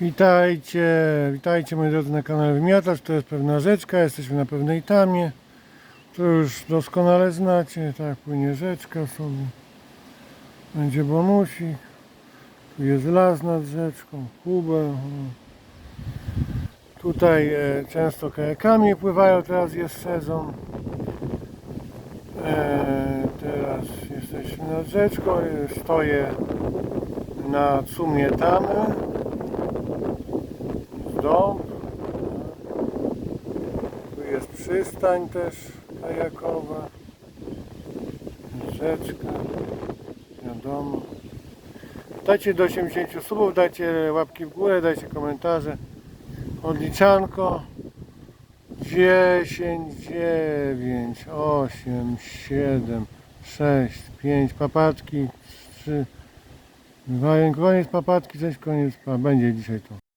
Witajcie, witajcie moi drodzy na kanale Wymiatacz. To jest pewna rzeczka, jesteśmy na pewnej tamie. To już doskonale znacie, tak płynie rzeczka sobie. Będzie bonusik. Tu jest las nad rzeczką, kubę. Tutaj e, często kajakami pływają, teraz jest sezon. E, teraz jesteśmy nad rzeczką, stoję na sumie tamy dom. Tu jest przystań też kajakowa. Rzeczka. Wiadomo. Dajcie do 80 subów, dajcie łapki w górę, dajcie komentarze. Odliczanko. 10, 9, 8, 7, 6, 5, papatki, 3, 2, koniec papatki, 6, koniec, pa, będzie dzisiaj to.